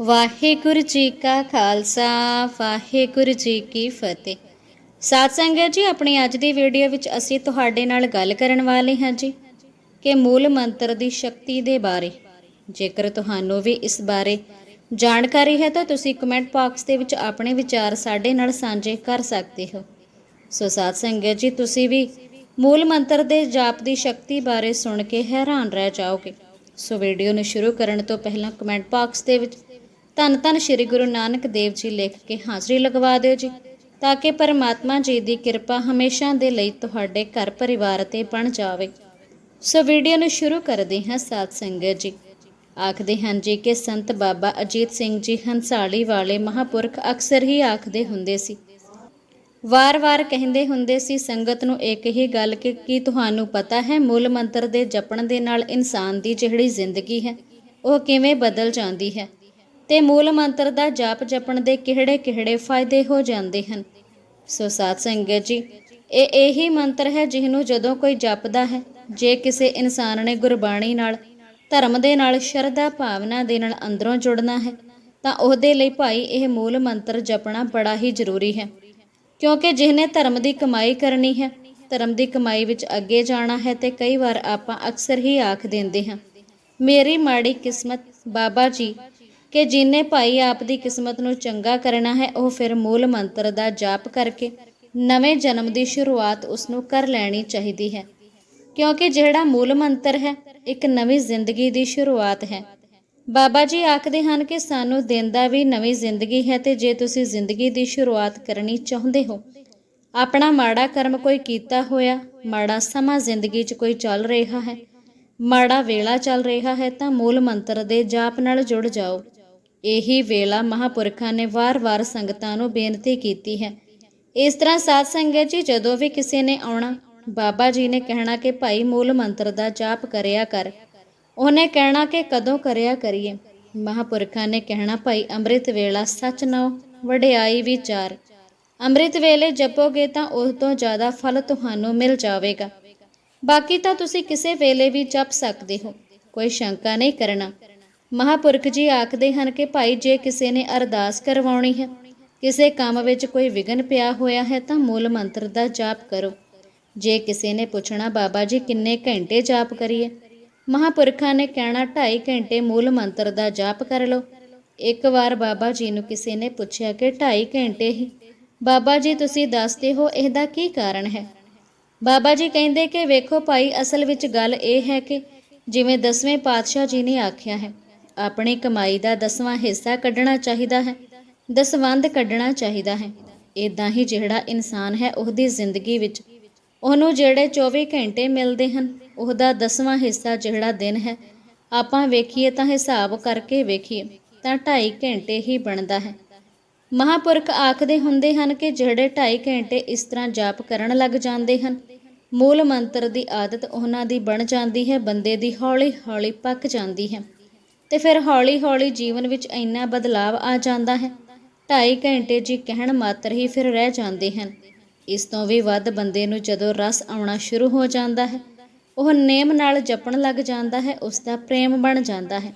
ਵਾਹਿਗੁਰੂ ਜੀ ਕਾ ਖਾਲਸਾ, ਵਾਹਿਗੁਰੂ ਜੀ ਕੀ ਫਤਿਹ। ਸਾਧ ਸੰਗਤ ਜੀ, ਆਪਣੀ ਅੱਜ ਦੀ ਵੀਡੀਓ ਵਿੱਚ ਅਸੀਂ ਤੁਹਾਡੇ ਨਾਲ ਗੱਲ ਕਰਨ ਵਾਲੇ ਹਾਂ ਜੀ ਕਿ ਮੂਲ ਮੰਤਰ ਦੀ ਸ਼ਕਤੀ ਦੇ ਬਾਰੇ। ਜੇਕਰ ਤੁਹਾਨੂੰ ਵੀ ਇਸ ਬਾਰੇ ਜਾਣਕਾਰੀ ਹੈ, ਤਾਂ ਤੁਸੀਂ ਕਮੈਂਟ ਬਾਕਸ ਦੇ ਵਿੱਚ ਆਪਣੇ ਵਿਚਾਰ ਸਾਡੇ ਨਾਲ ਸਾਂਝੇ ਕਰ ਸਕਦੇ ਹੋ। ਸੋ ਸਾਧ ਸੰਗਤ ਜੀ, ਤੁਸੀਂ ਵੀ ਮੂਲ ਮੰਤਰ ਦੇ ਜਾਪ ਦੀ ਸ਼ਕਤੀ ਬਾਰੇ ਸੁਣ ਕੇ ਹੈਰਾਨ ਰਹਿ ਜਾਓਗੇ। ਸੋ ਵੀਡੀਓ ਨੂੰ ਸ਼ੁਰੂ ਕਰਨ ਤੋਂ ਪਹਿਲਾਂ ਕਮੈਂਟ ਬਾਕਸ ਦੇ ਵਿੱਚ ਧੰਨ ਧੰਨ ਸ੍ਰੀ ਗੁਰੂ ਨਾਨਕ ਦੇਵ ਜੀ ਲਿਖ ਕੇ ਹਾਜ਼ਰੀ ਲਗਵਾ ਦਿਓ ਜੀ, ਤਾਂ ਕਿ ਪਰਮਾਤਮਾ ਜੀ ਦੀ ਕਿਰਪਾ ਹਮੇਸ਼ਾ ਦੇ ਲਈ ਤੁਹਾਡੇ ਘਰ ਪਰਿਵਾਰ ਤੇ ਬਣ ਜਾਵੇ। ਸੋ ਵੀਡੀਓ ਨੂੰ ਸ਼ੁਰੂ ਕਰਦੇ ਹਾਂ ਸਾਧ ਸੰਗਤ ਜੀ। ਆਖਦੇ ਹਨ ਜੀ ਕਿ ਸੰਤ ਬਾਬਾ ਅਜੀਤ ਸਿੰਘ ਜੀ ਹੰਸਾਲੀ ਵਾਲੇ ਮਹਾਪੁਰਖ ਅਕਸਰ ਹੀ ਆਖਦੇ ਹੁੰਦੇ ਸੀ। ਵਾਰ-ਵਾਰ ਕਹਿੰਦੇ ਹੁੰਦੇ ਸੀ ਸੰਗਤ ਨੂੰ ਇੱਕ ਹੀ ਗੱਲ ਕਿ ਕੀ ਤੁਹਾਨੂੰ ਪਤਾ ਹੈ ਮੂਲ ਮੰਤਰ ਦੇ ਜਪਣ ਦੇ ਨਾਲ ਇਨਸਾਨ ਦੀ ਜਿਹੜੀ ਜ਼ਿੰਦਗੀ ਹੈ, ਉਹ ਕਿਵੇਂ ਬਦਲ ਜਾਂਦੀ ਹੈ? ਤੇ ਮੂਲ ਮੰਤਰ ਦਾ ਜਾਪ ਜਪਣ ਦੇ ਕਿਹੜੇ-ਕਿਹੜੇ ਫਾਇਦੇ ਹੋ ਜਾਂਦੇ ਹਨ? ਸੋ ਸਾਧ ਸੰਗਤ ਜੀ, ਇਹ ਇਹੀ ਮੰਤਰ ਹੈ ਜਿਹਨੂੰ ਜਦੋਂ ਕੋਈ ਜਪਦਾ ਹੈ, ਜੇ ਕਿਸੇ ਇਨਸਾਨ ਨੇ ਗੁਰਬਾਣੀ ਨਾਲ, ਧਰਮ ਦੇ ਨਾਲ, ਸ਼ਰਧਾ ਭਾਵਨਾ ਦੇ ਨਾਲ ਅੰਦਰੋਂ ਜੁੜਨਾ ਹੈ, ਤਾਂ ਉਹਦੇ ਲਈ ਭਾਈ ਇਹ ਮੂਲ ਮੰਤਰ ਜਪਣਾ ਬੜਾ ਹੀ ਜ਼ਰੂਰੀ ਹੈ। ਕਿਉਂਕਿ ਜਿਹਨੇ ਧਰਮ ਦੀ ਕਮਾਈ ਕਰਨੀ ਹੈ, ਧਰਮ ਦੀ ਕਮਾਈ ਵਿੱਚ ਅੱਗੇ ਜਾਣਾ ਹੈ ਤੇ ਕਈ ਵਾਰ ਆਪਾਂ ਅਕਸਰ ਹੀ ਆਖ ਦਿੰਦੇ ਹਾਂ, ਮੇਰੀ ਮਾੜੀ ਕਿਸਮਤ ਬਾਬਾ ਜੀ ਕਿ ਜਿਨੇ ਭਾਈ ਆਪ ਦੀ ਕਿਸਮਤ ਨੂੰ ਚੰਗਾ ਕਰਨਾ ਹੈ, ਉਹ ਫਿਰ ਮੂਲ ਮੰਤਰ ਦਾ ਜਾਪ ਕਰਕੇ ਨਵੇਂ ਜਨਮ ਦੀ ਸ਼ੁਰੂਆਤ ਉਸ ਨੂੰ ਕਰ ਲੈਣੀ ਚਾਹੀਦੀ ਹੈ। ਕਿਉਂਕਿ ਜਿਹੜਾ ਮੂਲ ਮੰਤਰ ਹੈ, ਇੱਕ ਨਵੀਂ ਜ਼ਿੰਦਗੀ ਦੀ ਸ਼ੁਰੂਆਤ ਹੈ। ਬਾਬਾ ਜੀ ਆਖਦੇ ਹਨ ਕਿ ਸਾਨੂੰ ਦਿਨ ਦਾ ਵੀ ਨਵੀਂ ਜ਼ਿੰਦਗੀ ਹੈ ਤੇ ਜੇ ਤੁਸੀਂ ਜ਼ਿੰਦਗੀ ਦੀ ਸ਼ੁਰੂਆਤ ਕਰਨੀ ਚਾਹੁੰਦੇ ਹੋ, ਆਪਣਾ ਮਾੜਾ ਕਰਮ ਕੋਈ ਕੀਤਾ ਹੋਇਆ, ਮਾੜਾ ਸਮਾਂ ਜ਼ਿੰਦਗੀ 'ਚ ਕੋਈ ਚੱਲ ਰਿਹਾ ਹੈ, ਮਾੜਾ ਵੇਲਾ ਚੱਲ ਰਿਹਾ ਹੈ, ਤਾਂ ਮੂਲ ਮੰਤਰ ਦੇ ਜਾਪ ਨਾਲ ਜੁੜ ਜਾਓ। ਇਹੀ ਵੇਲਾ ਮਹਾਪੁਰਖਾਂ ਨੇ ਵਾਰ-ਵਾਰ ਸੰਗਤਾਂ ਨੂੰ ਬੇਨਤੀ ਕੀਤੀ ਹੈ। ਇਸ ਤਰ੍ਹਾਂ ਸਾਧ ਸੰਗਤ ਜੀ, ਜਦੋਂ ਵੀ ਕਿਸੇ ਨੇ ਆਉਣਾ, ਬਾਬਾ ਜੀ ਨੇ ਕਹਿਣਾ ਕਿ ਭਾਈ ਮੂਲ ਮੰਤਰ ਦਾ ਜਾਪ ਕਰਿਆ ਕਰ। ਉਹਨੇ ਕਹਿਣਾ ਕਿ ਕਦੋਂ ਕਰਿਆ ਕਰੀਏ? ਮਹਾਪੁਰਖਾਂ ਨੇ ਕਹਿਣਾ, ਭਾਈ ਅੰਮ੍ਰਿਤ ਵੇਲਾ ਸੱਚ ਨੋ ਵਡਿਆਈ ਵਿਚਾਰ। ਅੰਮ੍ਰਿਤ ਵੇਲੇ ਜਪੋਗੇ ਤਾਂ ਉਸ ਤੋਂ ਜ਼ਿਆਦਾ ਫਲ ਤੁਹਾਨੂੰ ਮਿਲ ਜਾਵੇਗਾ। ਬਾਕੀ ਤਾਂ ਤੁਸੀਂ ਕਿਸੇ ਵੇਲੇ ਵੀ ਜਪ ਸਕਦੇ ਹੋ। ਕੋਈ ਸ਼ੰਕਾ ਨਹੀਂ ਕਰਨਾ। ਮਹਾਪੁਰਖ ਜੀ ਆਖਦੇ ਹਨ ਕਿ ਭਾਈ, ਜੇ ਕਿਸੇ ਨੇ ਅਰਦਾਸ ਕਰਵਾਉਣੀ ਹੈ, ਕਿਸੇ ਕੰਮ ਵਿੱਚ ਕੋਈ ਵਿਗਨ ਪਿਆ ਹੋਇਆ ਹੈ, ਤਾਂ ਮੂਲ ਮੰਤਰ ਦਾ ਜਾਪ ਕਰੋ। ਜੇ ਕਿਸੇ ਨੇ ਪੁੱਛਣਾ, ਬਾਬਾ ਜੀ, ਕਿੰਨੇ ਘੰਟੇ ਜਾਪ ਕਰੀਏ? ਮਹਾਪੁਰਖਾਂ ਨੇ ਕਹਿਣਾ 2.5 ਘੰਟੇ ਮੂਲ ਮੰਤਰ ਦਾ ਜਾਪ ਕਰ ਲਓ। ਇੱਕ ਵਾਰ ਬਾਬਾ ਜੀ ਨੂੰ ਕਿਸੇ ਨੇ ਪੁੱਛਿਆ ਕਿ 2.5 ਘੰਟੇ ਹੀ? ਬਾਬਾ ਜੀ, ਤੁਸੀਂ ਦੱਸਦੇ ਹੋ ਇਹਦਾ ਕੀ ਕਾਰਨ ਹੈ? ਬਾਬਾ ਜੀ ਕਹਿੰਦੇ ਕਿ ਵੇਖੋ ਭਾਈ, ਅਸਲ ਵਿੱਚ ਗੱਲ ਇਹ ਹੈ ਕਿ ਜਿਵੇਂ ਦਸਵੇਂ ਪਾਤਸ਼ਾਹ ਜੀ ਨੇ ਆਖਿਆ ਹੈ ਆਪਣੀ ਕਮਾਈ ਦਾ ਦਸਵਾਂ ਹਿੱਸਾ ਕੱਢਣਾ ਚਾਹੀਦਾ ਹੈ, ਦਸਵੰਧ ਕੱਢਣਾ ਚਾਹੀਦਾ ਹੈ। ਇਦਾਂ ਹੀ ਜਿਹੜਾ ਇਨਸਾਨ ਹੈ, ਉਹਦੀ ਜ਼ਿੰਦਗੀ ਵਿੱਚ ਉਹਨੂੰ ਜਿਹੜੇ 24 ਘੰਟੇ ਮਿਲਦੇ ਹਨ, ਉਹਦਾ ਦਸਵਾਂ ਹਿੱਸਾ ਜਿਹੜਾ ਦਿਨ ਹੈ, ਆਪਾਂ ਵੇਖੀਏ ਤਾਂ ਹਿਸਾਬ ਕਰਕੇ ਵੇਖੀਏ ਤਾਂ 2.5 ਘੰਟੇ ਹੀ ਬਣਦਾ ਹੈ। ਮਹਾਪੁਰਖ ਆਖਦੇ ਹੁੰਦੇ ਹਨ ਕਿ ਜਿਹੜੇ 2.5 ਘੰਟੇ ਇਸ ਤਰ੍ਹਾਂ ਜਾਪ ਕਰਨ ਲੱਗ ਜਾਂਦੇ ਹਨ, ਮੂਲ ਮੰਤਰ ਦੀ ਆਦਤ ਉਹਨਾਂ ਦੀ ਬਣ ਜਾਂਦੀ ਹੈ, ਬੰਦੇ ਦੀ ਹੌਲੀ-ਹੌਲੀ ਪੱਕ ਜਾਂਦੀ ਹੈ। ਤੇ ਫਿਰ ਹੌਲੀ-ਹੌਲੀ ਜੀਵਨ ਵਿੱਚ ਇੰਨਾ ਬਦਲਾਵ ਆ ਜਾਂਦਾ ਹੈ। ਢਾਈ ਘੰਟੇ ਜੀ ਕਹਿਣ ਮਾਤਰ ਹੀ ਫਿਰ ਰਹਿ ਜਾਂਦੇ ਹਨ। ਇਸ ਤੋਂ ਵੀ ਵੱਧ ਬੰਦੇ ਨੂੰ ਜਦੋਂ ਰਸ ਆਉਣਾ ਸ਼ੁਰੂ ਹੋ ਜਾਂਦਾ ਹੈ, ਉਹ ਨੇਮ ਨਾਲ ਜਪਣ ਲੱਗ ਜਾਂਦਾ ਹੈ ਉਸ ਦਾ ਪ੍ਰੇਮ ਬਣ ਜਾਂਦਾ ਹੈ।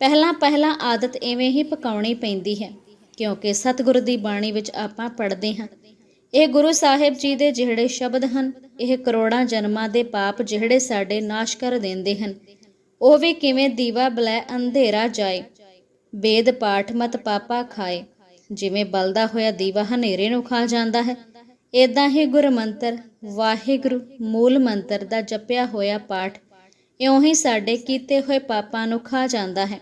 ਪਹਿਲਾਂ ਪਹਿਲਾਂ ਆਦਤ ਐਵੇਂ ਹੀ ਪਕਾਉਣੀ ਪੈਂਦੀ ਹੈ, ਕਿਉਂਕਿ ਸਤਿਗੁਰੂ ਦੀ ਬਾਣੀ ਵਿੱਚ ਆਪਾਂ ਪੜ੍ਹਦੇ ਹਾਂ। ਇਹ ਗੁਰੂ ਸਾਹਿਬ ਜੀ ਦੇ ਜਿਹੜੇ ਸ਼ਬਦ ਹਨ, ਇਹ ਕਰੋੜਾਂ ਜਨਮਾਂ ਦੇ ਪਾਪ ਜਿਹੜੇ ਸਾਡੇ ਨਾਸ਼ ਕਰ ਦਿੰਦੇ ਹਨ। ਉਹ ਵੀ ਕਿਵੇਂ ਦੀਵਾ ਬਲੈ ਅੰਧੇਰਾ ਜਾਏ। ਵੇਦ ਪਾਠ ਮਤ ਪਾਪਾ ਖਾਏ। ਜਿਵੇਂ ਬਲਦਾ ਹੋਇਆ ਦੀਵਾ ਹਨੇਰੇ ਨੂੰ ਖਾ ਜਾਂਦਾ ਹੈ। ਇਦਾਂ ਹੀ ਗੁਰਮੰਤਰ, ਵਾਹਿਗੁਰੂ ਮੂਲ ਮੰਤਰ ਦਾ ਜਪਿਆ ਹੋਇਆ ਪਾਠ ਇਉਂ ਹੀ ਸਾਡੇ ਕੀਤੇ ਹੋਏ ਪਾਪਾਂ ਨੂੰ ਖਾ ਜਾਂਦਾ ਹੈ।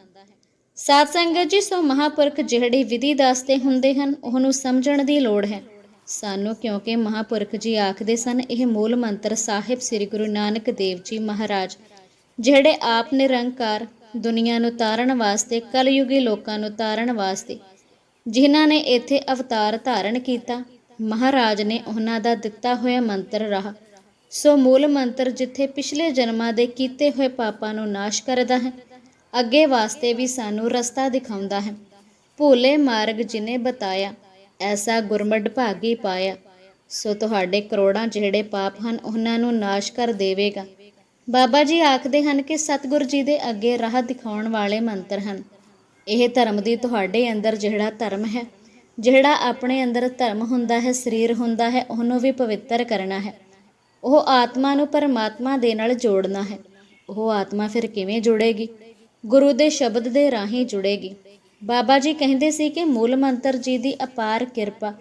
ਸਾਧ ਸੰਗਤ ਜੀ, ਸੋ ਮਹਾਪੁਰਖ ਜਿਹੜੀ ਵਿਧੀ ਦੱਸਦੇ ਹੁੰਦੇ ਹਨ, ਉਹਨੂੰ ਸਮਝਣ ਦੀ ਲੋੜ ਹੈ। ਸਾਨੂੰ ਕਿਉਂਕਿ ਮਹਾਪੁਰਖ ਜੀ ਆਖਦੇ ਸਨ, ਇਹ ਮੂਲ ਮੰਤਰ ਸਾਹਿਬ ਸ੍ਰੀ ਗੁਰੂ ਨਾਨਕ ਦੇਵ ਜੀ ਮਹਾਰਾਜ ਜਿਹੜੇ ਆਪ ਨਿਰੰਕਾਰ ਦੁਨੀਆ ਨੂੰ ਤਾਰਨ ਵਾਸਤੇ, ਕਲਯੁਗੀ ਲੋਕਾਂ ਨੂੰ ਤਾਰਨ ਵਾਸਤੇ, ਜਿਨ੍ਹਾਂ ਨੇ ਇੱਥੇ ਅਵਤਾਰ ਧਾਰਨ ਕੀਤਾ, ਮਹਾਰਾਜ ਨੇ ਉਹਨਾਂ ਦਾ ਦਿੱਤਾ ਹੋਇਆ ਮੰਤਰ ਰਹਾ। ਸੋ ਮੂਲ ਮੰਤਰ ਜਿੱਥੇ ਪਿਛਲੇ ਜਨਮਾਂ ਦੇ ਕੀਤੇ ਹੋਏ ਪਾਪਾਂ ਨੂੰ ਨਾਸ਼ ਕਰਦਾ ਹੈ, ਅੱਗੇ ਵਾਸਤੇ ਵੀ ਸਾਨੂੰ ਰਸਤਾ ਦਿਖਾਉਂਦਾ ਹੈ। ਭੂਲੇ ਮਾਰਗ ਜਿਨੇ ਬਤਾਇਆ, ਐਸਾ ਗੁਰਮੜ ਭਾਗੀ ਪਾਇਆ। ਸੋ ਤੁਹਾਡੇ ਕਰੋੜਾਂ ਜਿਹੜੇ ਪਾਪ ਹਨ, ਉਹਨਾਂ ਨੂੰ ਨਾਸ਼ ਕਰ ਦੇਵੇਗਾ। ਬਾਬਾ ਜੀ ਆਖਦੇ ਹਨ ਕਿ ਸਤਿਗੁਰ ਜੀ ਦੇ ਅੱਗੇ ਰਾਹ ਦਿਖਾਉਣ ਵਾਲੇ ਮੰਤਰ ਹਨ। ਇਹ ਧਰਮ ਦੀ ਤੁਹਾਡੇ ਅੰਦਰ ਜਿਹੜਾ ਧਰਮ ਹੈ, ਜਿਹੜਾ ਆਪਣੇ ਅੰਦਰ ਧਰਮ ਹੁੰਦਾ ਹੈ, ਸਰੀਰ ਹੁੰਦਾ ਹੈ, ਉਹਨੂੰ ਵੀ ਪਵਿੱਤਰ ਕਰਨਾ ਹੈ। ਉਹ ਆਤਮਾ ਨੂੰ ਪਰਮਾਤਮਾ ਦੇ ਨਾਲ ਜੋੜਨਾ ਹੈ। ਉਹ ਆਤਮਾ ਫਿਰ ਕਿਵੇਂ ਜੁੜੇਗੀ? ਗੁਰੂ ਦੇ ਸ਼ਬਦ ਦੇ ਰਾਹੀਂ ਜੁੜੇਗੀ। ਬਾਬਾ ਜੀ ਕਹਿੰਦੇ ਸੀ ਕਿ ਮੂਲ ਮੰਤਰ ਜੀ ਦੀ ਅਪਾਰ ਕਿਰਪਾ।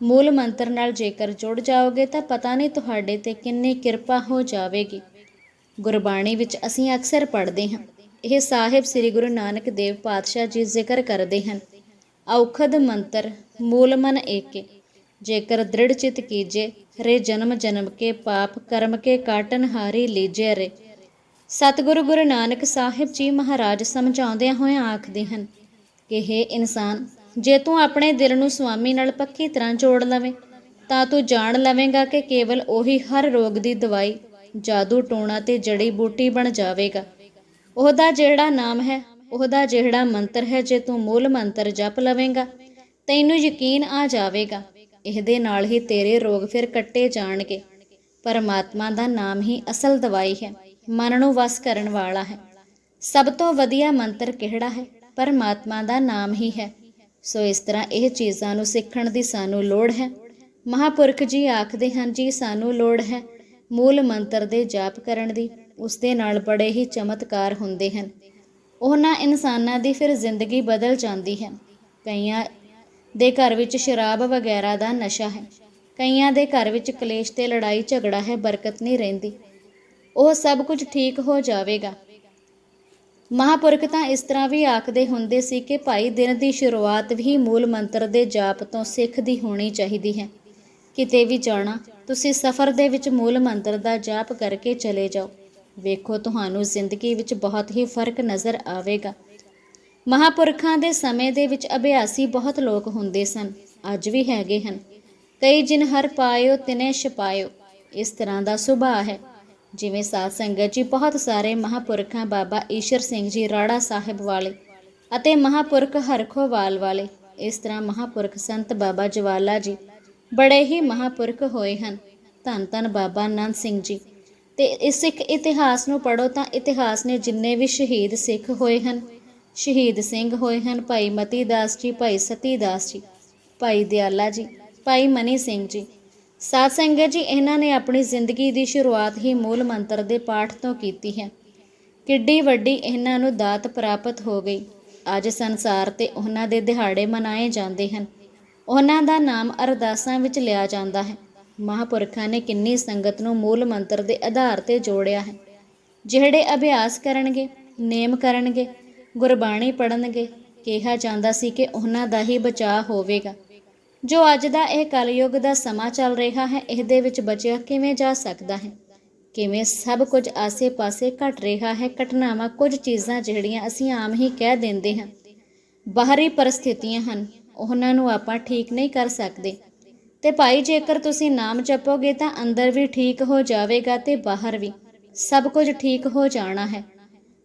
ਮੂਲ ਮੰਤਰ ਨਾਲ ਜੇਕਰ ਜੁੜ ਜਾਓਗੇ ਤਾਂ ਪਤਾ ਨਹੀਂ ਤੁਹਾਡੇ ਤੇ ਕਿੰਨੀ ਕਿਰਪਾ ਹੋ ਜਾਵੇਗੀ। ਗੁਰਬਾਣੀ ਵਿੱਚ ਅਸੀਂ ਅਕਸਰ ਪੜ੍ਹਦੇ ਹਾਂ। ਇਹ ਸਾਹਿਬ ਸ੍ਰੀ ਗੁਰੂ ਨਾਨਕ ਦੇਵ ਪਾਤਸ਼ਾਹ ਜੀ ਜ਼ਿਕਰ ਕਰਦੇ ਹਨ। ਔਖਦ ਮੰਤਰ, ਮੂਲ ਮਨ ਏਕੇ, ਜੇਕਰ ਦ੍ਰਿੜ ਚਿਤ ਕੀਜੇ, ਰੇ ਜਨਮ ਜਨਮ ਕੇ ਪਾਪ, ਕਰਮ ਕੇ ਕਾਟਨ ਹਾਰੀ ਲੀਜੇ ਰੇ। ਸਤਿਗੁਰੂ ਗੁਰੂ ਨਾਨਕ ਸਾਹਿਬ ਜੀ ਮਹਾਰਾਜ ਸਮਝਾਉਂਦਿਆਂ ਹੋਇਆਂ ਆਖਦੇ ਹਨ ਕਿ हे ਇਨਸਾਨ, ਜੇ ਤੂੰ ਆਪਣੇ ਦਿਲ ਨੂੰ ਸੁਆਮੀ ਨਾਲ ਪੱਕੀ ਤਰ੍ਹਾਂ ਜੋੜ ਲਵੇਂ, ਤਾਂ ਤੂੰ ਜਾਣ ਲਵੇਂਗਾ ਕਿ ਕੇਵਲ ਉਹੀ ਹਰ ਰੋਗ ਦੀ ਦਵਾਈ ਜਾਦੂ ਟੋਣਾ ਤੇ ਜੜੀ ਬੂਟੀ ਬਣ ਜਾਵੇਗਾ। ਉਹਦਾ ਜਿਹੜਾ ਨਾਮ ਹੈ, ਉਹਦਾ ਜਿਹੜਾ ਮੰਤਰ ਹੈ, ਜੇ ਤੂੰ ਮੂਲ ਮੰਤਰ ਜਪ ਲਵੇਂਗਾ, ਤੈਨੂੰ ਯਕੀਨ ਆ ਜਾਵੇਗਾ, ਇਹਦੇ ਨਾਲ ਹੀ ਤੇਰੇ ਰੋਗ ਫਿਰ ਕੱਟੇ ਜਾਣਗੇ। ਪਰਮਾਤਮਾ ਦਾ ਨਾਮ ਹੀ ਅਸਲ ਦਵਾਈ ਹੈ ਮਨ ਨੂੰ ਵਸ ਕਰਨ ਵਾਲਾ ਹੈ। ਸਭ ਤੋਂ ਵਧੀਆ ਮੰਤਰ ਕਿਹੜਾ ਹੈ? ਪਰਮਾਤਮਾ ਦਾ ਨਾਮ ਹੀ ਹੈ। ਸੋ ਇਸ ਤਰ੍ਹਾਂ ਇਹ ਚੀਜ਼ਾਂ ਨੂੰ ਸਿੱਖਣ ਦੀ ਸਾਨੂੰ ਲੋੜ ਹੈ। ਮਹਾਪੁਰਖ ਜੀ ਆਖਦੇ ਹਨ, ਜੀ ਸਾਨੂੰ ਲੋੜ ਹੈ ਮੂਲ ਮੰਤਰ ਦੇ ਜਾਪ ਕਰਨ ਦੀ, ਉਸ ਦੇ ਨਾਲ ਬੜੇ ਹੀ ਚਮਤਕਾਰ ਹੁੰਦੇ ਹਨ। ਉਹਨਾਂ ਇਨਸਾਨਾਂ ਦੀ ਫਿਰ ਜ਼ਿੰਦਗੀ ਬਦਲ ਜਾਂਦੀ ਹੈ। ਕਈਆਂ ਦੇ ਘਰ ਵਿੱਚ ਸ਼ਰਾਬ ਵਗੈਰਾ ਦਾ ਨਸ਼ਾ ਹੈ। ਕਈਆਂ ਦੇ ਘਰ ਵਿੱਚ ਕਲੇਸ਼ ਤੇ ਲੜਾਈ ਝਗੜਾ ਹੈ, ਬਰਕਤ ਨਹੀਂ ਰਹਿੰਦੀ। ਉਹ ਸਭ ਕੁਝ ਠੀਕ ਹੋ ਜਾਵੇਗਾ। ਮਹਾਪੁਰਖ ਤਾਂ ਇਸ ਤਰ੍ਹਾਂ ਵੀ ਆਖਦੇ ਹੁੰਦੇ ਸੀ ਕਿ ਭਾਈ ਦਿਨ ਦੀ ਸ਼ੁਰੂਆਤ ਵੀ ਮੂਲ ਮੰਤਰ ਦੇ ਜਾਪ ਤੋਂ ਸਿੱਖ ਦੀ ਹੋਣੀ ਚਾਹੀਦੀ ਹੈ। ਕਿਤੇ ਵੀ ਜਾਣਾ ਤੁਸੀਂ ਸਫ਼ਰ ਦੇ ਵਿੱਚ ਮੂਲ ਮੰਤਰ ਦਾ ਜਾਪ ਕਰਕੇ ਚਲੇ ਜਾਓ। ਵੇਖੋ, ਤੁਹਾਨੂੰ ਜ਼ਿੰਦਗੀ ਵਿੱਚ ਬਹੁਤ ਹੀ ਫ਼ਰਕ ਨਜ਼ਰ ਆਵੇਗਾ। ਮਹਾਪੁਰਖਾਂ ਦੇ ਸਮੇਂ ਦੇ ਵਿੱਚ ਅਭਿਆਸੀ ਬਹੁਤ ਲੋਕ ਹੁੰਦੇ ਸਨ, ਅੱਜ ਵੀ ਹੈਗੇ ਹਨ। ਕਈ ਜਿਨ ਹਰ ਪਾਇਓ, ਤਿਨੇ ਛਪਾਇਓ। ਇਸ ਤਰ੍ਹਾਂ ਦਾ ਸੁਭਾਅ ਹੈ। ਜਿਵੇਂ ਸਾਧ ਸੰਗਤ ਜੀ, ਬਹੁਤ ਸਾਰੇ ਮਹਾਪੁਰਖਾਂ ਬਾਬਾ ਈਸ਼ਰ ਸਿੰਘ ਜੀ, ਰਾੜਾ ਸਾਹਿਬ ਵਾਲੇ ਅਤੇ ਮਹਾਪੁਰਖ ਹਰਖੋਵਾਲ ਵਾਲੇ। ਇਸ ਤਰ੍ਹਾਂ ਮਹਾਪੁਰਖ ਸੰਤ ਬਾਬਾ ਜਵਾਲਾ ਜੀ ਬੜੇ ਹੀ ਮਹਾਪੁਰਖ ਹੋਏ ਹਨ। ਧੰਨ ਧੰਨ ਬਾਬਾ ਆਨੰਦ ਸਿੰਘ ਜੀ। ਤੇ ਇਸ ਸਿੱਖ ਇਤਿਹਾਸ ਨੂੰ ਪੜੋ ਤਾਂ ਇਤਿਹਾਸ ਨੇ ਜਿੰਨੇ ਵੀ ਸ਼ਹੀਦ ਸਿੱਖ ਹੋਏ ਹਨ, ਸ਼ਹੀਦ ਸਿੰਘ ਹੋਏ ਹਨ, ਭਾਈ ਮਤੀ ਦਾਸ ਜੀ, ਭਾਈ ਸਤੀ ਦਾਸ ਜੀ, ਭਾਈ ਦਿਆਲਾ ਜੀ, ਭਾਈ ਮਨੀ ਸਿੰਘ ਜੀ। ਸਾਧ ਸੰਗਤ ਜੀ, ਇਹਨਾਂ ਨੇ ਆਪਣੀ ਜ਼ਿੰਦਗੀ ਦੀ ਸ਼ੁਰੂਆਤ ਹੀ ਮੂਲ ਮੰਤਰ ਦੇ ਪਾਠ ਤੋਂ ਕੀਤੀ ਹੈ। ਕਿੱਡੀ ਵੱਡੀ ਇਹਨਾਂ ਨੂੰ ਦਾਤ ਪ੍ਰਾਪਤ ਹੋ ਗਈ। ਅੱਜ ਸੰਸਾਰ ਤੇ ਉਹਨਾਂ ਦੇ ਦਿਹਾੜੇ ਮਨਾਏ ਜਾਂਦੇ ਹਨ। ਉਹਨਾਂ ਦਾ ਨਾਮ ਅਰਦਾਸਾਂ ਵਿੱਚ ਲਿਆ ਜਾਂਦਾ ਹੈ। ਮਹਾਪੁਰਖਾਂ ਨੇ ਕਿੰਨੀ ਸੰਗਤ ਨੂੰ ਮੂਲ ਮੰਤਰ ਦੇ ਆਧਾਰ ਤੇ ਜੋੜਿਆ ਹੈ। ਜਿਹੜੇ ਅਭਿਆਸ ਕਰਨਗੇ, ਨੇਮ ਕਰਨਗੇ, ਗੁਰਬਾਣੀ ਪੜਨਗੇ ਕਿਹਾ ਜਾਂਦਾ ਸੀ ਕਿ ਉਹਨਾਂ ਦਾ ਹੀ ਬਚਾਅ ਹੋਵੇਗਾ। ਜੋ ਅੱਜ ਦਾ ਇਹ ਕਲਯੁਗ ਦਾ ਸਮਾਂ ਚੱਲ ਰਿਹਾ ਹੈ, ਇਹਦੇ ਵਿੱਚ ਬਚਿਆ ਕਿਵੇਂ ਜਾ ਸਕਦਾ ਹੈ? ਕਿਵੇਂ ਸਭ ਕੁਝ ਆਸੇ-ਪਾਸੇ ਘਟ ਰਿਹਾ ਹੈ? ਘਟਨਾਵਾਂ ਕੁਝ ਚੀਜ਼ਾਂ ਜਿਹੜੀਆਂ ਅਸੀਂ ਆਮ ਹੀ ਕਹਿ ਦਿੰਦੇ ਹਾਂ। ਬਾਹਰੀ ਪਰਿਸਥਿਤੀਆਂ ਹਨ। ਉਹਨਾਂ ਨੂੰ ਆਪਾਂ ਠੀਕ ਨਹੀਂ ਕਰ ਸਕਦੇ। ਤੇ ਭਾਈ, ਜੇਕਰ ਤੁਸੀਂ ਨਾਮ ਜਪੋਗੇ ਤਾਂ ਅੰਦਰ ਵੀ ਠੀਕ ਹੋ ਜਾਵੇਗਾ ਤੇ ਬਾਹਰ ਵੀ ਸਭ ਕੁਝ ਠੀਕ ਹੋ ਜਾਣਾ ਹੈ।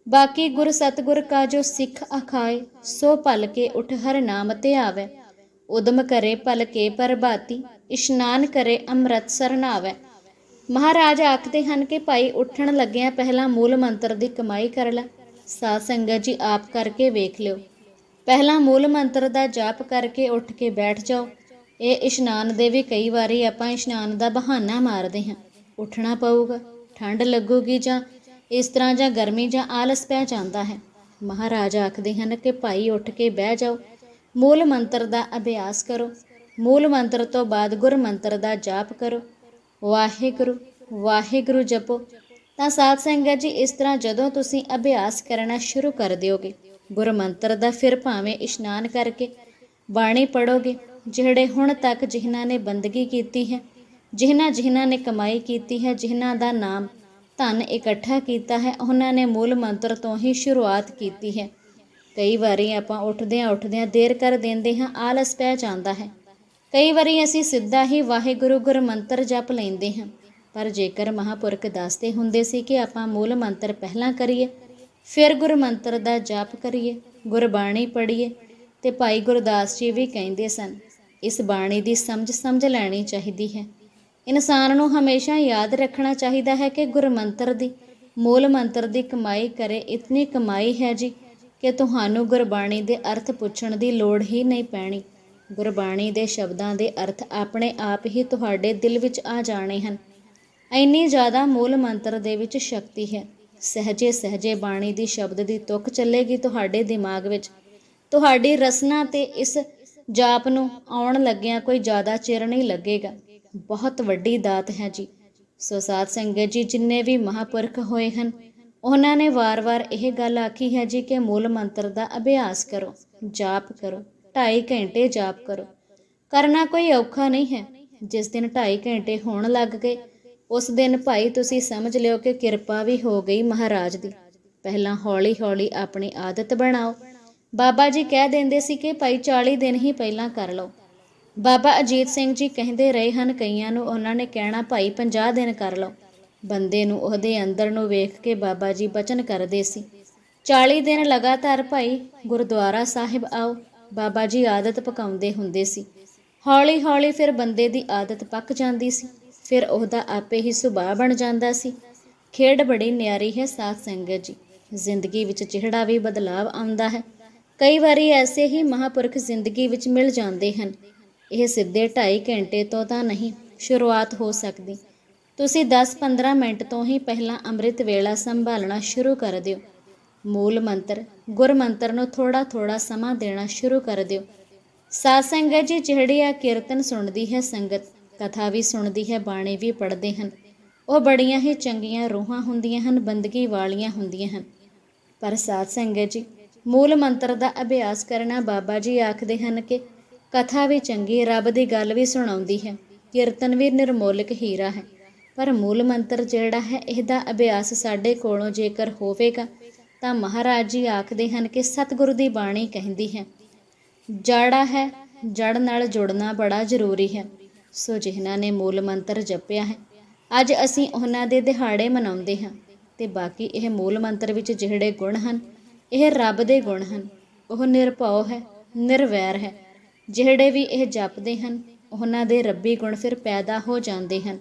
ਬਾਕੀ ਗੁਰ ਸਤਗੁਰ ਕਾ ਜੋ ਸਿੱਖ ਅਖਾਏ, ਸੋ ਭਲ ਕੇ ਉਠ ਹਰ ਨਾਮ ਤੇ ਆਵੇ। ਉਦਮ ਕਰੇ ਭਲ ਕੇ ਪ੍ਰਭਾਤੀ, ਇਸ਼ਨਾਨ ਕਰੇ ਅੰਮ੍ਰਿਤਸਰ ਸਰਨਾਵੇ ਮਹਾਰਾਜ ਆਖਦੇ ਹਨ ਕਿ ਭਾਈ, ਉੱਠਣ ਲੱਗਿਆਂ ਪਹਿਲਾਂ ਮੂਲ ਮੰਤਰ ਦੀ ਕਮਾਈ ਕਰ ਲੈ। ਸਾਧ ਸੰਗਤ ਜੀ, ਆਪ ਕਰਕੇ ਵੇਖ ਲਿਓ। ਪਹਿਲਾਂ ਮੂਲ ਮੰਤਰ ਦਾ ਜਾਪ ਕਰਕੇ ਉੱਠ ਕੇ ਬੈਠ ਜਾਓ। ਇਹ ਇਸ਼ਨਾਨ ਦੇ ਵੀ ਕਈ ਵਾਰੀ ਆਪਾਂ ਇਸ਼ਨਾਨ ਦਾ ਬਹਾਨਾ ਮਾਰਦੇ ਹਾਂ। ਉੱਠਣਾ ਪਊਗਾ ਠੰਡ ਲੱਗੂਗੀ ਜਾਂ ਇਸ ਤਰ੍ਹਾਂ ਜਾਂ ਗਰਮੀ ਜਾਂ ਆਲਸ ਪੈ ਜਾਂਦਾ ਹੈ। ਮਹਾਰਾਜ ਆਖਦੇ ਹਨ ਕਿ ਭਾਈ ਉੱਠ ਕੇ ਬਹਿ ਜਾਓ। ਮੂਲ ਮੰਤਰ ਦਾ ਅਭਿਆਸ ਕਰੋ। ਮੂਲ ਮੰਤਰ ਤੋਂ ਬਾਅਦ ਗੁਰ ਮੰਤਰ ਦਾ ਜਾਪ ਕਰੋ। ਵਾਹਿਗੁਰੂ ਵਾਹਿਗੁਰੂ ਜਪੋ। ਤਾਂ ਸਾਧ ਸੰਗਤ ਜੀ, ਇਸ ਤਰ੍ਹਾਂ ਜਦੋਂ ਤੁਸੀਂ ਅਭਿਆਸ ਕਰਨਾ ਸ਼ੁਰੂ ਕਰ ਦਿਓਗੇ ਗੁਰ ਮੰਤਰ ਦਾ ਫਿਰ ਭਾਵੇਂ ਇਸ਼ਨਾਨ ਕਰਕੇ ਬਾਣੀ ਪੜੋਗੇ ਜਿਹੜੇ ਹੁਣ ਤੱਕ ਜਿਨ੍ਹਾਂ ਨੇ ਬੰਦਗੀ ਕੀਤੀ ਹੈ, ਜਿਨ੍ਹਾਂ ਜਿਨ੍ਹਾਂ ਨੇ ਕਮਾਈ ਕੀਤੀ ਹੈ, ਜਿਨ੍ਹਾਂ ਦਾ ਨਾਮ ਧਨ ਇਕੱਠਾ ਕੀਤਾ ਹੈ, ਉਹਨਾਂ ਨੇ ਮੂਲ ਮੰਤਰ ਤੋਂ ਹੀ ਸ਼ੁਰੂਆਤ ਕੀਤੀ ਹੈ। ਕਈ ਵਾਰੀ ਆਪਾਂ ਉੱਠਦਿਆਂ ਉੱਠਦਿਆਂ ਦੇਰ ਕਰ ਦਿੰਦੇ ਹਾਂ, ਆਲਸ ਪੈ ਜਾਂਦਾ ਹੈ। ਕਈ ਵਾਰੀ ਅਸੀਂ ਸਿੱਧਾ ਹੀ ਵਾਹਿਗੁਰੂ ਗੁਰ ਮੰਤਰ ਜਪ ਲੈਂਦੇ ਹਾਂ। ਪਰ ਜੇਕਰ ਮਹਾਪੁਰਖ ਦੱਸਦੇ ਹੁੰਦੇ ਸੀ ਕਿ ਆਪਾਂ ਮੂਲ ਮੰਤਰ ਪਹਿਲਾਂ ਕਰੀਏ ਫਿਰ ਗੁਰ ਮੰਤਰ ਦਾ ਜਾਪ ਕਰੀਏ ਗੁਰਬਾਣੀ ਪੜ੍ਹੀਏ ਤੇ ਭਾਈ ਗੁਰਦਾਸ ਜੀ ਵੀ ਕਹਿੰਦੇ ਸਨ, ਇਸ ਬਾਣੀ ਦੀ ਸਮਝ ਸਮਝ ਲੈਣੀ ਚਾਹੀਦੀ ਹੈ। ਇਨਸਾਨ ਨੂੰ ਹਮੇਸ਼ਾ ਯਾਦ ਰੱਖਣਾ ਚਾਹੀਦਾ ਹੈ ਕਿ ਗੁਰਮੰਤਰ ਦੀ, ਮੂਲ ਮੰਤਰ ਦੀ ਕਮਾਈ ਕਰੇ, ਇਤਨੀ ਕਮਾਈ ਹੈ ਜੀ ਕਿ ਤੁਹਾਨੂੰ ਗੁਰਬਾਣੀ ਦੇ ਅਰਥ ਪੁੱਛਣ ਦੀ ਲੋੜ ਹੀ ਨਹੀਂ ਪੈਣੀ। ਗੁਰਬਾਣੀ ਦੇ ਸ਼ਬਦਾਂ ਦੇ ਅਰਥ ਆਪਣੇ ਆਪ ਹੀ ਤੁਹਾਡੇ ਦਿਲ ਵਿੱਚ ਆ ਜਾਣੇ ਹਨ। ਇੰਨੀ ਜ਼ਿਆਦਾ ਮੂਲ ਮੰਤਰ ਦੇ ਵਿੱਚ ਸ਼ਕਤੀ ਹੈ। ਸਹਜੇ ਸਹਜੇ ਬਾਣੀ ਦੀ ਸ਼ਬਦ ਦੀ ਤੁਕ ਚੱਲੇਗੀ ਤੁਹਾਡੇ ਦਿਮਾਗ ਵਿੱਚ। ਤੁਹਾਡੀ ਰਸਨਾ ਤੇ ਇਸ ਜਾਪ ਨੂੰ ਆਉਣ ਲੱਗਿਆਂ ਕੋਈ ਜ਼ਿਆਦਾ ਚਿਰ ਨਹੀਂ ਲੱਗੇਗਾ। ਬਹੁਤ ਵੱਡੀ ਦਾਤ ਹੈ ਜੀ। ਸੋ ਸਾਧ ਸੰਗਤ ਜੀ, ਜਿੰਨੇ ਵੀ ਮਹਾਪੁਰਖ ਹੋਏ ਹਨ, ਉਹਨਾਂ ਨੇ ਵਾਰ-ਵਾਰ ਇਹ ਗੱਲ ਆਖੀ ਹੈ ਜੀ ਕਿ ਮੂਲ ਮੰਤਰ ਦਾ ਅਭਿਆਸ ਕਰੋ, ਜਾਪ ਕਰੋ 2.5 ਘੰਟੇ ਜਾਪ ਕਰੋ। ਕਰਨਾ ਕੋਈ ਔਖਾ ਨਹੀਂ ਹੈ। ਜਿਸ ਦਿਨ 2.5 ਘੰਟੇ ਹੋਣ ਲੱਗ ਗਏ ਉਸ ਦਿਨ ਭਾਈ ਤੁਸੀਂ ਸਮਝ ਲਿਓ ਕਿ ਕਿਰਪਾ ਵੀ ਹੋ ਗਈ ਮਹਾਰਾਜ ਦੀ। ਪਹਿਲਾਂ ਹੌਲੀ-ਹੌਲੀ ਆਪਣੀ ਆਦਤ ਬਣਾਓ। ਬਾਬਾ ਜੀ ਕਹਿ ਦਿੰਦੇ ਸੀ ਕਿ ਭਾਈ 40 ਦਿਨ ਹੀ ਪਹਿਲਾਂ ਕਰ ਲਓ। ਬਾਬਾ ਅਜੀਤ ਸਿੰਘ ਜੀ ਕਹਿੰਦੇ ਰਹੇ ਹਨ, ਕਈਆਂ ਨੂੰ ਉਹਨਾਂ ਨੇ ਕਹਿਣਾ, ਭਾਈ 50 ਦਿਨ ਕਰ ਲਓ। ਬੰਦੇ ਨੂੰ ਉਹਦੇ ਅੰਦਰ ਨੂੰ ਵੇਖ ਕੇ ਬਾਬਾ ਜੀ ਬਚਨ ਕਰਦੇ ਸੀ। 40 ਦਿਨ ਲਗਾਤਾਰ ਭਾਈ ਗੁਰਦੁਆਰਾ ਸਾਹਿਬ ਆਓ, ਬਾਬਾ ਜੀ ਆਦਤ ਪਕਾਉਂਦੇ ਹੁੰਦੇ ਸੀ। ਹੌਲੀ ਹੌਲੀ ਫਿਰ ਬੰਦੇ ਦੀ ਆਦਤ ਪੱਕ ਜਾਂਦੀ ਸੀ। ਫਿਰ ਉਹਦਾ ਆਪੇ ਹੀ ਸੁਭਾਅ ਬਣ ਜਾਂਦਾ ਸੀ। ਖੇਡ ਬੜੀ ਨਿਆਰੀ ਹੈ ਸਾਧ ਸੰਗਤ ਜੀ। ਜ਼ਿੰਦਗੀ ਵਿੱਚ ਜਿਹੜਾ ਵੀ ਬਦਲਾਵ ਆਉਂਦਾ ਹੈ। ਕਈ ਵਾਰੀ ਐਸੇ ਹੀ ਮਹਾਪੁਰਖ ਜ਼ਿੰਦਗੀ ਵਿੱਚ ਮਿਲ ਜਾਂਦੇ ਹਨ। ਇਹ ਸਿੱਧੇ 2.5 ਘੰਟੇ ਤੋਂ ਤਾਂ ਨਹੀਂ, ਸ਼ੁਰੂਆਤ ਹੋ ਸਕਦੀ। ਤੁਸੀਂ 10-15 ਮਿੰਟ ਤੋਂ ਹੀ ਪਹਿਲਾਂ ਅੰਮ੍ਰਿਤ ਵੇਲਾ ਸੰਭਾਲਣਾ ਸ਼ੁਰੂ ਕਰ ਦਿਓ। ਮੂਲ ਮੰਤਰ, ਗੁਰ ਮੰਤਰ ਨੂੰ ਥੋੜਾ ਥੋੜਾ ਸਮਾਂ ਦੇਣਾ ਸ਼ੁਰੂ ਕਰ ਦਿਓ। ਸਾਧ ਸੰਗਤ ਜੀ, ਜਿਹੜੀ ਆ ਕੀਰਤਨ ਸੁਣਦੀ ਹੈ ਸੰਗਤ ਕਥਾ ਵੀ ਸੁਣਦੀ ਹੈ, ਬਾਣੀ ਵੀ ਪੜ੍ਹਦੇ ਹਨ। ਉਹ ਬੜੀਆਂ ਹੀ ਚੰਗੀਆਂ ਰੂਹਾਂ ਹੁੰਦੀਆਂ ਹਨ, ਬੰਦਗੀ ਵਾਲੀਆਂ ਹੁੰਦੀਆਂ ਹਨ। ਪਰ ਸਾਧ ਸੰਗਤ ਜੀ, ਮੂਲ ਮੰਤਰ ਦਾ ਅਭਿਆਸ ਕਰਨਾ ਬਾਬਾ ਜੀ ਆਖਦੇ ਹਨ ਕਿ ਕਥਾ ਵੀ ਚੰਗੀ, ਰੱਬ ਦੀ ਗੱਲ ਵੀ ਸੁਣਾਉਂਦੀ ਹੈ। ਕੀਰਤਨ ਵੀ ਨਿਰਮੋਲਕ ਹੀਰਾ ਹੈ। ਪਰ ਮੂਲ ਮੰਤਰ ਜਿਹੜਾ ਹੈ, ਇਹਦਾ ਅਭਿਆਸ ਸਾਡੇ ਕੋਲੋਂ ਜੇਕਰ ਹੋਵੇਗਾ, ਤਾਂ ਮਹਾਰਾਜ ਜੀ ਆਖਦੇ ਹਨ ਕਿ ਸਤਿਗੁਰੂ ਦੀ ਬਾਣੀ ਕਹਿੰਦੀ ਹੈ ਜੜਾ ਹੈ ਜੜ ਨਾਲ ਜੁੜਨਾ ਬੜਾ ਜ਼ਰੂਰੀ ਹੈ। ਸੋ ਜਿਨ੍ਹਾਂ ਨੇ ਮੂਲ ਮੰਤਰ ਜਪਿਆ ਹੈ, ਅੱਜ ਅਸੀਂ ਉਹਨਾਂ ਦੇ ਦਿਹਾੜੇ ਮਨਾਉਂਦੇ ਹਾਂ, ਤੇ ਬਾਕੀ ਇਹ ਮੂਲ ਮੰਤਰ ਵਿੱਚ ਜਿਹੜੇ ਗੁਣ ਹਨ, ਇਹ ਰੱਬ ਦੇ ਗੁਣ ਹਨ, ਉਹ ਨਿਰਭਉ ਹੈ, ਨਿਰਵੈਰ ਹੈ। ਜਿਹੜੇ ਵੀ ਇਹ ਜਪਦੇ ਹਨ, ਉਹਨਾਂ ਦੇ ਰੱਬੀ ਗੁਣ ਫਿਰ ਪੈਦਾ ਹੋ ਜਾਂਦੇ ਹਨ।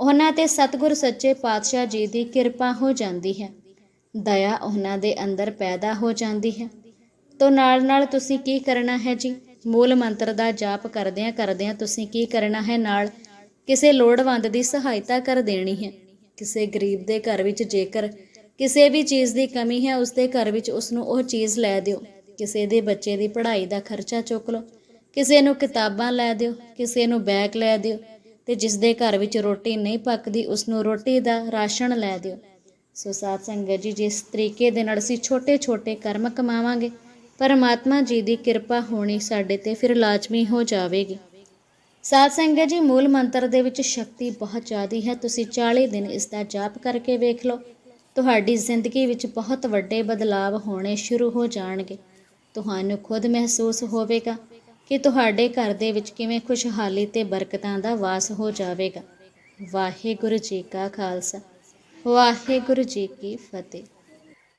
ਉਹਨਾਂ ਤੇ ਸਤਿਗੁਰ ਸੱਚੇ ਪਾਤਸ਼ਾਹ ਜੀ ਦੀ ਕਿਰਪਾ ਹੋ ਜਾਂਦੀ ਹੈ। ਦਇਆ ਉਹਨਾਂ ਦੇ ਅੰਦਰ ਪੈਦਾ ਹੋ ਜਾਂਦੀ ਹੈ। ਤੋਂ ਨਾਲ ਨਾਲ ਤੁਸੀਂ ਕੀ ਕਰਨਾ ਹੈ ਜੀ? ਮੂਲ ਮੰਤਰ ਦਾ ਜਾਪ ਕਰਦਿਆਂ ਕਰਦਿਆਂ ਤੁਸੀਂ ਕੀ ਕਰਨਾ ਹੈ? ਨਾਲ ਕਿਸੇ ਲੋੜਵੰਦ ਦੀ ਸਹਾਇਤਾ ਕਰ ਦੇਣੀ ਹੈ। ਕਿਸੇ ਗਰੀਬ ਦੇ ਘਰ ਵਿੱਚ ਜੇਕਰ ਕਿਸੇ ਵੀ ਚੀਜ਼ ਦੀ ਕਮੀ ਹੈ, ਉਸ ਦੇ ਘਰ ਵਿੱਚ ਉਸ ਨੂੰ ਉਹ ਚੀਜ਼ ਲੈ ਦਿਓ। ਕਿਸੇ ਦੇ ਬੱਚੇ ਦੀ ਪੜ੍ਹਾਈ ਦਾ ਖਰਚਾ ਚੁੱਕ ਲਓ। ਕਿਸੇ ਨੂੰ ਕਿਤਾਬਾਂ ਲੈ ਦਿਓ। ਕਿਸੇ ਨੂੰ ਬੈਗ ਲੈ ਦਿਓ। ਤੇ ਜਿਸ ਦੇ ਘਰ ਵਿੱਚ ਰੋਟੀ ਨਹੀਂ ਪੱਕਦੀ, ਉਸ ਨੂੰ ਰੋਟੀ ਦਾ ਰਾਸ਼ਨ ਲੈ ਦਿਓ। ਸੋ ਸਾਧ ਸੰਗਤ ਜੀ, ਜਿਸ ਤਰੀਕੇ ਦੇ ਨਾਲ ਅਸੀਂ ਛੋਟੇ-ਛੋਟੇ ਕਰਮ ਕਮਾਵਾਂਗੇ ਪਰਮਾਤਮਾ ਜੀ ਦੀ ਕਿਰਪਾ ਹੋਣੀ ਸਾਡੇ ਤੇ ਫਿਰ ਲਾਜ਼ਮੀ ਹੋ ਜਾਵੇਗੀ। ਸਾਧ ਸੰਗਤ ਜੀ, ਮੂਲ ਮੰਤਰ ਦੇ ਵਿੱਚ ਸ਼ਕਤੀ ਬਹੁਤ ਜ਼ਿਆਦੀ ਹੈ। ਤੁਸੀਂ 40 ਦਿਨ ਇਸ ਦਾ ਜਾਪ ਕਰਕੇ ਵੇਖ ਲਓ। ਤੁਹਾਡੀ ਜ਼ਿੰਦਗੀ ਵਿੱਚ ਬਹੁਤ ਵੱਡੇ ਬਦਲਾਵ ਹੋਣੇ ਸ਼ੁਰੂ ਹੋ ਜਾਣਗੇ। ਤੁਹਾਨੂੰ ਖੁਦ ਮਹਿਸੂਸ ਹੋਵੇਗਾ ਕਿ ਤੁਹਾਡੇ ਘਰ ਦੇ ਵਿੱਚ ਕਿਵੇਂ ਖੁਸ਼ਹਾਲੀ ਤੇ ਬਰਕਤਾਂ ਦਾ ਵਾਸ ਹੋ ਜਾਵੇਗਾ। ਵਾਹਿਗੁਰੂ ਜੀ ਕਾ ਖਾਲਸਾ। ਵਾਹਿਗੁਰੂ ਜੀ ਕੀ ਫਤਿਹ।